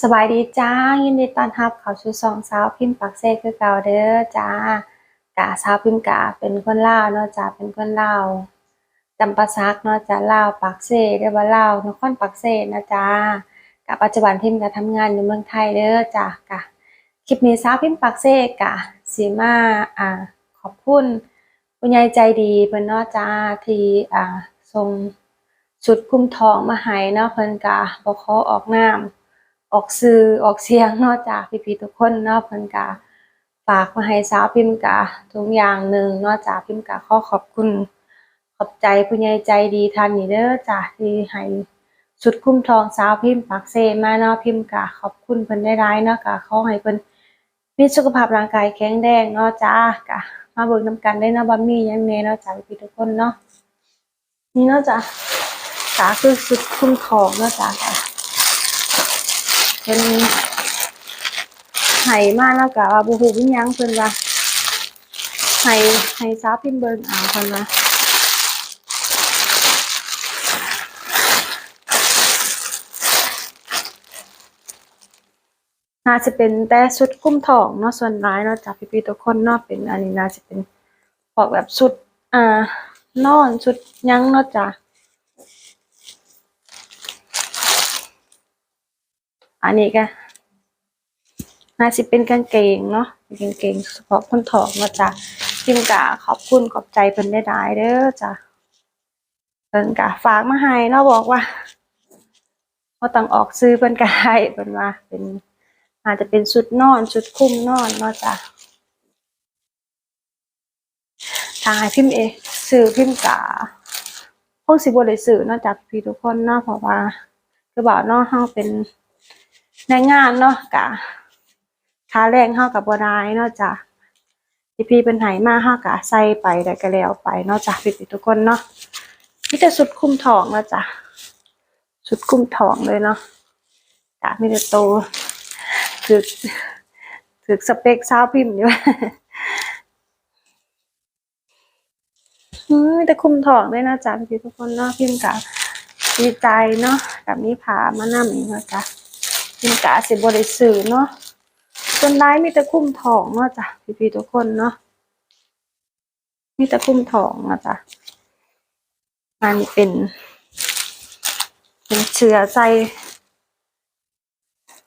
สบายดีจ้ายินดีต้อนรับเขาสู่ช่องสาวพิมพ์ปักเซ่คือเก่าเด้อจ้ากะสาวพิมพ์กะเป็นคนลาวเนาะจ้าเป็นคนลาวจำปาซักเนาะจ้าลาวปักเซ่เรียกว่าลาวนครปักเซ่นะจ้ากะปัจจุบันพิมพ์กะทำงานอยู่เมืองไทยเด้อจ้ากะคลิปนี้สาวพิมพ์ปักเซ่กะสิมาอ่าขอบคุณผู้ใหญ่ใจดีเพิ่นเนาะจ้าที่อ่าส่งชุดคลุมทองมาให้เนาะเพิ่นกะบ่ขอออกนาม ออกสื่อออกเสียงนอกจากพี่ๆทุกคนเนาะเพิ่นกะฝากมาให้สาวพิมกะทุกอย่างหนึ่งนอกจากพิมกะขอขอบคุณ ขอบใจผู้ใหญ่ใจดีท่านนี้เด้อจ้ะที่ให้ชุดคุ้มทองสาวพิมปักเซมาเนาะพิมกะขอบคุณเพิ่นได้ร้ายเนาะกะขอให้เพิ่นมีสุขภาพร่างกายแข็งแรงเนาะจ้ากะมาเบิ่งนํกันได้เนาะบ่มีหยังแน่เนาะจ้ะพี่ๆทุกคนเนาะนี่เนาะจ้ะกะคือชุดคุ้มทองเนาะจ้ะกะ เป็นไห้มาแล้วก็ว่าบ่ฮู้อิหยังเพิ่นว่าไห้ไห้สาวพิมพ์เบิ่งเอาเพิ่นว่าน่าจะเป็นแต่ชุดคลุมทองเนาะส่วนร้ายเนาะจากพี่ๆทุกคนเนาะเป็นอันนี้น่าจะเป็นพวกแบบชุดอ่านอนชุดยังเนาะจ้ะ อันนี้ก็น่าสิเป็นกางเกงเนาะกางเกงเฉพาะคนถอกมาจ้ะพิมกะขอบคุณขอบใจเพิ่นได้หลายเด้อจ้ะเพิ่นกะฝากมาให้เนาะบอกว่าบ่ต้องออกซื้อเพิ่นก็ให้เพิ่นว่าเป็นอาจจะเป็นชุดนอนชุดคลุมนอนเนาะจ้ะทางให้พิมเอซื้อพิมกะคงสิบ่ได้ซื้อเนาะจากพี่ทุกคนเนาะเพราะว่าคือบอกเนาะเฮาเป็น แรงานเนาะกะค่าแรงเฮากับบ่ได้เนาะจ้ะพี่พี่เป็นไหมาเฮาก็ใส่ไปได้ก็แล้วไปเนาะจ้ะพี่ทุกคนเนาะมีแต่ชุดคลุมทองเนาะจ้ะชุดคลุมทองเลยเนาะจ้ะมีแต่โตถึกถึกสเปคสาวพิมพ์อยู่แต่คลุมทองเลยนะจ๊ะพี่ทุกคนเนาะพิมพ์กะดีใจเนาะกับมีผามานำอีกเนาะจ้ะ พิมพ์กะสิบ่ได้ซื้อเนาะส่วนร้ายมีแต่คุ้มทองเนาะจ้ะพี่ๆทุกคนเนาะมีแต่คุ้มทองนะจ้ะมันเป็น เป็นเสือใส่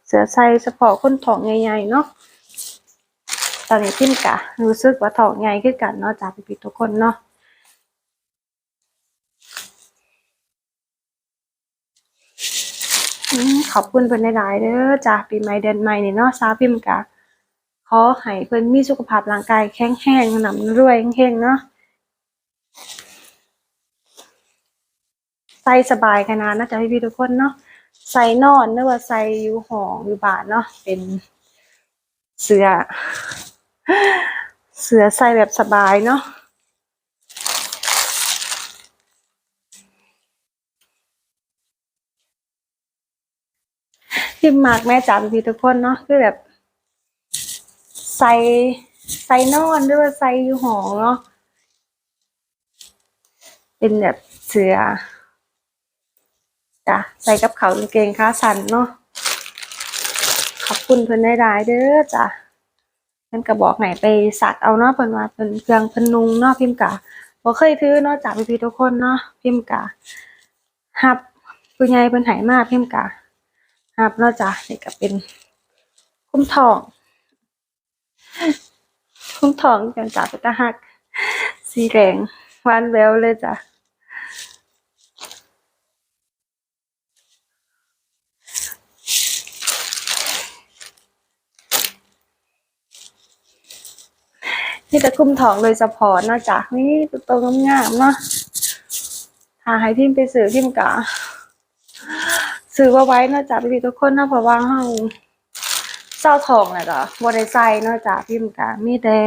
เสือใส่เฉพาะคนทองใหญ่ๆเนาะตอนนี้พิมกะรู้สึกว่าทองใหญ่ขึ้นกันเนาะจ้ะพี่ๆทุกคนเนาะอืม ขอบคุณเพิ่นหลายๆเด้อจ้ะปีใหม่เดือนใหม่นี่เนาะสาวพิมกะขอให้เพิ่นมีสุขภาพร่างกายแข็งแรงหนำรวยเฮงเนาะใส่สบายขนาดนะจ๊ะพี่ๆทุกคนเนาะใส่นอนหรือว่าใส่อยู่ห้องอยู่บ้านเนาะเป็นเสื้อเสื้อใส่แบบสบายเนาะ พิมมากแม่จ๋าพี่ทุกคนเนาะคือแบบใส่ใส่นอนหรือว่าใส่อยู่หอเนาะเป็นแบบเสือจ้ะใส่กับเขาวกงเกงขาสั้นเนาะขอบคุณเพิ่นได้ายๆเด้อจ้ะเพิ่นก็บอกไหนไปสักเอาเนาะเพิ่นว่าเป็นเครื่องเพนนุงเนาะพิมกะบ่เคยถือเนาะจากพี่ๆทุกคนเนาะพิมกะฮับผู้ใหญ่เพิ่นให้มาพิมกะ ฮับเนาะจ้ะนี่ก็เป็นคุ้มทอง คุ้มทองกันจ้ะเป็นตาหัก สีแดงหวานแววเลยจ้ะนี่จะคุ้มทองโดยเฉพาะนาะจ้ะนี่ตัวโตงามๆเนาะถ้าให้พิมไปซื้อพิมกะ ซื้อว่าไว้เนาะจ้ะพี่ๆทุกคนเนาะเพราะว่าเฮาเศร้าทองแหละก็บ่ได้ใส่เนาะจ้ะพิมกะมีแต่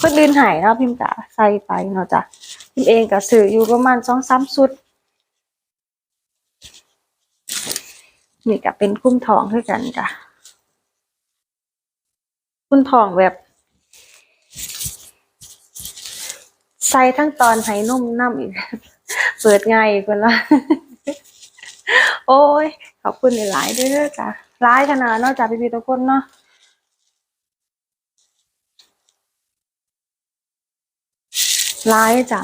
คนอื่นหายเนาะพิมกะใส่ไปเนาะจ้ะพิมเองก็ซื้ออยู่ประมาณสองสามชุดนี่ก็เป็นคุ้มทองด้วยกันจ้ะคุ้มทองแบบใส่ทั้งตอนไหนุ่มน้ำอีก เปิดง่ายอีกคนละ โอ้ยขอบคุณหลายๆเด้อจ้ะร้ายขนาดนอกจากพี่ๆทุกคนเนาะร้ายจ้ะ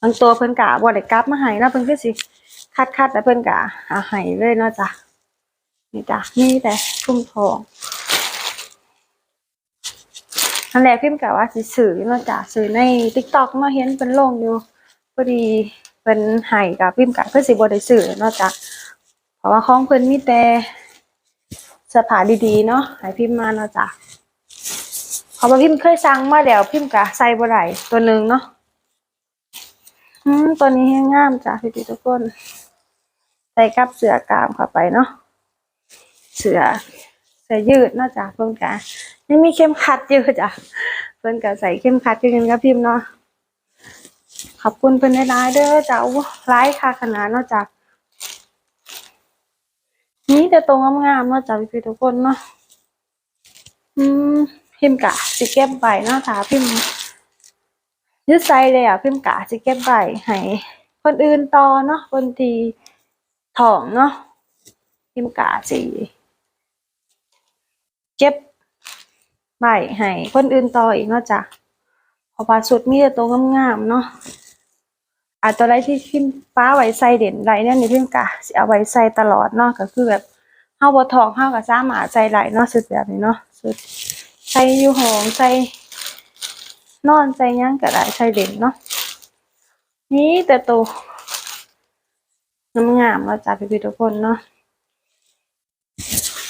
บางตัวเพิ่นกะบ่ได้กลับมาให้เนะเพิ่นคือสิ คัดคัดแล้วเพิ่นกะหาให้เลยเนาะจ้ะนี่จ้ะนี่แต่ทุ่มทองอันแรกพิมพ์กะว่าสิซื้อเนาะจ้ะซื้อใน TikTok เนาะเห็นเพิ่นลงอยู่พอดี เพิ่นให้กับพิมพ์กะคือสิบ่ได้ซื้อนาะจ้ะเพราะว่าของเพิ่นมีแต่เสื้อผ้าดีๆเนาะให้พิมพ์มาเนาะจ้ะเพราะว่าพิมพ์เคยสั่งมาแล้วพิมพ์กะใส่บ่ได้ตัวหนึงเนาะอืมตัวนี้งามจ้ะพี่ๆทุกคนใส่กับเสื้อกามเข้าไปเนาะเสื้อเสื้อยืดเนาะจ้ะเพิ่นกะยังมีเข้มขัดอยู่จ้ะเพิ่นกะใส่เข้มขัดอยู่กันกับพิมพ์เนาะ ขอบคุณเพิ่นหลายเด้อจ้ะอู้ร้ายค่ะขนาดเนาะจ้ะนี่แต่ตรงงามๆเนาะจ้ะพี่ๆทุกคนเนาะอืมพิมกะสิเก็บไว้เนาะจ้ะพิมยึดใส่เลยอะพิมกะสิเก็บไว้ให้คนอื่นต่อเนาะคนที่องเนาะพิมกาสีเก็บใบให้คนอื่นต่ออีกเนาะจ้ะเพราะว่าสุดมีแต่ตัวงามๆเนาะ อาจตัวไรที่พิมพ์ฟ้าไว้ใส่เด่นไรเนี่ยนี่พิมพ์กาสิเอาไว้ใส่ตลอดเนาะก็คือแบบเฮาบ่ทองเฮาก็สามารถใส่ไหลเนาะสุดแบบนี้เนาะสุดใส่อยู่หองใส่นอนใส่ยังก็ได้ใส่เด่นเนาะนี่แต่ตัวงามๆเราจ้าพี่ๆทุกคนเนาะ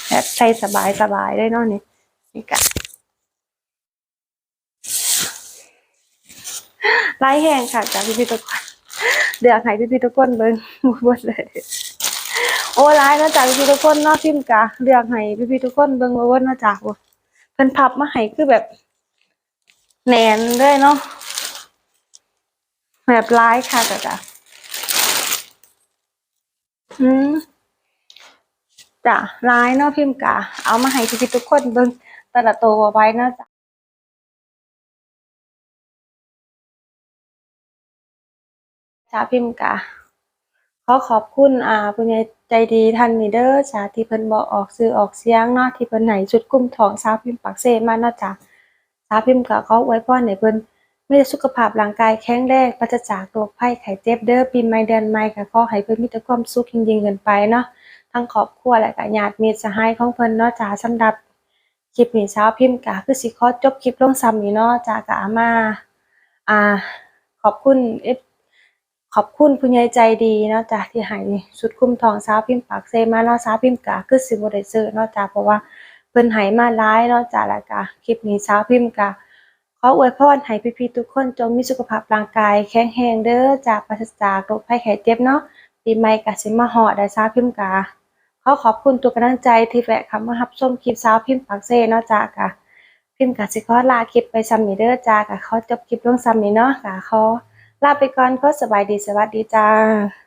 แบบใส่สบายสบายได้เนาะนี่นี่กะไล่แห้งค่ะจ้าพี่ๆทุกคน เดือกให้พี่ๆทุกคนเบิ่งหมดเลยโอ้ไล่นะจ้าพี่ๆทุกคนนาะพิมกะเดือกให้พี่ๆทุกคนเบิ่งว่านะจ้าโอ้เพิ่นพับมาให้คือแบบแน่นเลยเนาะแบบไล่ค่ะจ้าจ้าอืมจ้ะร้ายเนาะพิมกะเอามาให้พี่ๆทุกคนเบิ่งแต่ละตัวไว้นะจ้ะ จ้าพิมพ์กะขอขอบคุณอ่าผู้ใหญ่ใจดีท่านนี้เด้อจ้าที่เพิ่นบอกออกซื้อออกเสียงเนาะที่เพิ่นให้ชุดกุ้มทองสาวพิมพ์ปักเซมาเนาะจ้ะสาวพิมพ์กะขออวยพรให้เพิ่นมีสุขภาพร่างกายแข็งแรงปราศจากโรคภัยไข้เจ็บเด้อปีใหม่เดือนใหม่ก็ขอให้เพิ่นมีแต่ความสุขยิ่งๆขึ้นไปเนาะทั้งครอบครัวและก็ญาติมิตรสหายของเพิ่นเนาะจ้าสำหรับคลิปนี้เช้าพิมพ์ก็คือสิขอจบคลิปลงซ้ำนี้เนาะจ้าก็เอามาอ่าขอบคุณเอฟ ขอบคุณผู้ใหญ่ใจดีเนาะจ้าที่ให้สุดคุ้มทองเช้าพิมพ์ปากเซมาเนาะเช้าพิมพ์ก็คือสิบ่ได้ซื้อเนาะจ้าเพราะว่าเพิ่นให้มาหลายเนาะจ้าแล้วก็คลิปนี้เช้าพิมพ์ก็ขออวยพรให้พี่ๆทุกคนจงมีสุขภาพร่างกายแข็งแรงเด้อจากปราศจากโรคภัยไข้เจ็บเนาะปีใหม่ก็สิมาฮอดได้เช้าพิมพ์ก็ขอขอบคุณทุกกำลังใจที่แวะเข้ามารับชมคลิปสาวพิมพ์ปักเซเนาะจ้ากะพิมพ์กะสิขอลาคลิปไปซ้ำนี้เด้อจ้ากะขอจบคลิปลงซ้ำนี้เนาะกะขอ ลาไปก่อนขอสบายดีสวัสดีจ้า